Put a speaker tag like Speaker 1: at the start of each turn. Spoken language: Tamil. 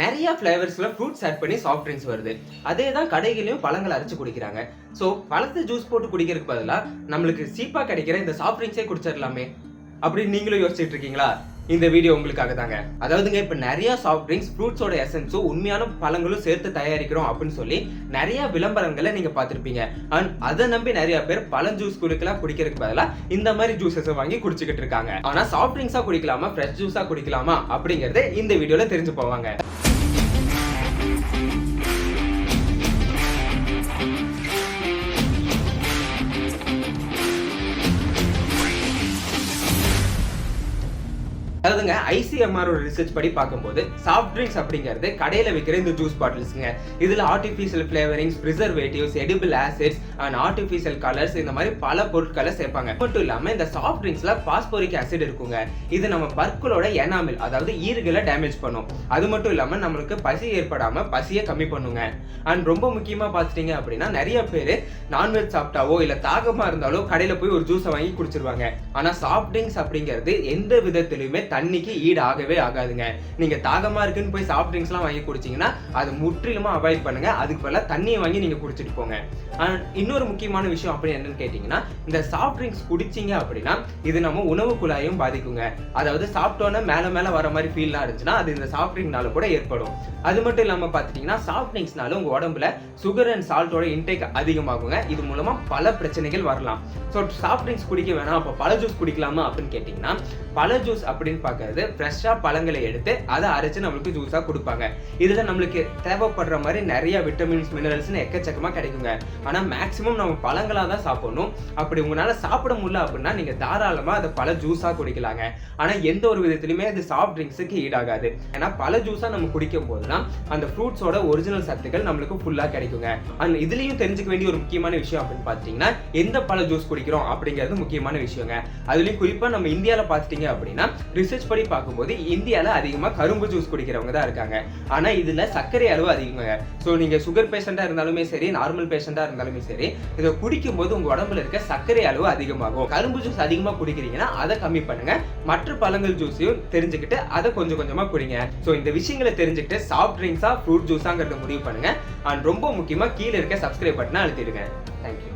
Speaker 1: நிறைய ஃப்ளேவர்ஸில் ஃப்ரூட்ஸ் ஆட் பண்ணி சாஃப்ட் ட்ரிங்க்ஸ் வருது. அதே தான் கடைகளையும் பழங்கள் அரைச்சி குடிக்கிறாங்க. ஸோ பழத்தை ஜூஸ் போட்டு குடிக்கிறதுக்கு பதிலாக நம்மளுக்கு சீப்பாக கிடைக்கிற இந்த சாஃப்ட் ட்ரிங்க்ஸே குடிச்சிடலாமே அப்படின்னு நீங்களும் யோசிச்சுட்டு இருக்கீங்களா? இந்த வீடியோ உங்களுக்காக தாங்க. அதாவதுங்க இப்ப நிறைய சாஃப்ட் ட்ரிங்க்ஸ் ஃப்ரூட்ஸோட எசன்ஸும் உண்மையான பழங்களும் சேர்த்து தயாரிக்கிறோம் அப்படின்னு சொல்லி நிறைய விளம்பரங்களை நீங்க பார்த்துருப்பீங்க. அண்ட் அதை நம்பி நிறைய பேர் பழம் ஜூஸ் குடிக்கலாம் குடிக்கிறதுக்கு பதிலா இந்த மாதிரி ஜூஸஸை வாங்கி குடிச்சுக்கிட்டு இருக்காங்க. ஆனா சாஃப்ட் ட்ரிங்க்ஸா குடிக்கலாமா? ஃப்ரெஷ் ஜூஸா குடிக்கலாமா? அப்படிங்கறத இந்த வீடியோல தெரிஞ்சு போவாங்க Bye. அதாவதுங்க ஐசிஎம்ஆர் ஒரு ரிசர்ச் படி பார்க்கும்போது சாஃப்ட் ட்ரிங்க்ஸ் அப்படிங்கிறது கடையில் விற்கிற இந்த ஜூஸ் பாட்டில்ஸ்ங்க இதில் artificial flavourings preservatives edible acids and artificial colours இந்த மாதிரி பல பொருட்களை சேர்ப்பாங்க. மட்டும் இல்லாமல் இந்த சாஃப்ட் ட்ரிங்க்ஸில் பாஸ்போரிக் ஆசிட் இருக்குங்க. இது நம்ம பற்களோட எனாமில் அதாவது ஈறுகளை டேமேஜ் பண்ணும். அது மட்டும் இல்லாமல் நம்மளுக்கு பசி ஏற்படாம பசியை கம்மி பண்ணுங்க. அண்ட் ரொம்ப முக்கியமா பார்த்துட்டீங்க அப்படின்னா நிறைய பேர் நான்வெஜ் சாப்பிட்டாவோ இல்லை தாகமா இருந்தாலோ கடையில் போய் ஒரு ஜூஸை வாங்கி குடிச்சிருவாங்க. ஆனால் சாஃப்ட் ட்ரிங்க்ஸ் அப்படிங்கிறது எந்த விதத்திலையுமே தண்ணிக்கு ஈடு ஆகவே ஆகாதுங்க. நீங்க தாகமா இருக்குன்னு போய் சாஃப்ட் ட்ரிங்க்ஸ்லாம் வாங்கி குடிச்சீங்கன்னா அது முற்றிலுமா அவாய்ட் பண்ணுங்க. அதுக்கு பதிலாக தண்ணியை வாங்கி நீங்க குடிச்சிட்டு போங்க. இன்னொரு முக்கியமான விஷயம் அப்படி என்னன்னு கேட்டீங்கன்னா இந்த சாஃப்ட் ட்ரிங்க்ஸ் குடிச்சீங்க அப்படின்னா இது நம்ம உணவு குழாயும் பாதிக்குங்க. அதாவது சாப்பிட்டோன்னே மேல மேலே வர மாதிரி ஃபீல்லாம் இருந்துச்சுன்னா அது இந்த சாஃப்ட் ட்ரிங்க்னால கூட ஏற்படும். அது மட்டும் இல்லாம பார்த்துட்டீங்கன்னா சாஃப்ட் ட்ரிங்க்ஸ்னால உங்கள் உடம்புல சுகர் அண்ட் சால்ட்டோட இன்டேக் அதிகமாகுங்க. இது மூலமாக பல பிரச்சனைகள் வரலாம். ஸோ சாஃப்ட் ட்ரிங்க்ஸ் குடிக்க வேணாம். அப்போ பழ ஜூஸ் குடிக்கலாமா அப்படின்னு கேட்டிங்கன்னா பழ ஜூஸ் அப்படின்னு பார்க்கறது. ஃப்ரெஷ்ஷாக பழங்களை எடுத்து அதை அரைச்சு நம்மளுக்கு ஜூஸாக கொடுப்பாங்க. இதில் நம்மளுக்கு தேவைப்படுற மாதிரி நிறைய விட்டமின்ஸ் மினரல்ஸ்னு எக்கச்சக்கமாக கிடைக்குங்க. ஆனால் மேக்ஸிமம் நம்ம பழங்களாக தான் சாப்பிடணும். அப்படி உங்களால் சாப்பிட முடியல அப்படின்னா நீங்கள் தாராளமாக அதை பல ஜூஸாக குடிக்கலாங்க. ஆனால் எந்த ஒரு விதத்துலையுமே அது சாஃப்ட் ட்ரிங்க்ஸுக்கு ஈடாகாது. ஏன்னா பல ஜூஸாக நம்ம குடிக்கும் போது தான் அந்த ஃப்ரூட்ஸோட ஒரிஜினல் சத்துக்கள் நம்மளுக்கு ஃபுல்லாக கிடைக்குங்க. அண்ட் இதுலேயும் தெரிஞ்சுக்க வேண்டிய ஒரு முக்கியமான விஷயம் அப்படின்னு பார்த்தீங்கன்னா எந்த பழ ஜூஸ் குடிக்கிறோம் அப்படிங்கிறது முக்கியமான விஷயங்க. அதுலேயும் குறிப்பாக நம்ம இந்தியாவில் பார்த்துட்டீங்க அப்படின்னா ரிசர்ச் படி பார்க்கும்போது இந்தியாவில் அதிகமாக கரும்பு ஜூஸ் குடிக்கிறவங்க தான் இருக்காங்க. ஆனால் இதில் சர்க்கரை அளவு அதிகங்க. ஸோ நீங்கள் சுகர் பேஷண்ட்டாக இருந்தாலுமே சரி நார்மல் பேஷண்ட்டாக இருந்தாலுமே சரி இதை குடிக்கும்போது உங்கள் உடம்புல இருக்க சர்க்கரை அளவு அதிகமாகும். கரும்பு ஜூஸ் அதிகமாக குடிக்கிறீங்கன்னா அதை கம்மி பண்ணுங்க. மற்ற பழங்கள் ஜூஸையும் தெரிஞ்சுக்கிட்டு அதை கொஞ்சம் கொஞ்சமாக குடிங்க. ஸோ இந்த விஷயங்களை தெரிஞ்சுக்கிட்டு சாஃப்ட் ட்ரிங்க்ஸா ஃப்ரூட் ஜூஸாங்கிறத முடிவு பண்ணுங்க. அண்ட் ரொம்ப முக்கியமாக கீழே இருக்க சப்ஸ்கிரைப் பட்டனை அழுத்திடுங்க. தேங்க்யூ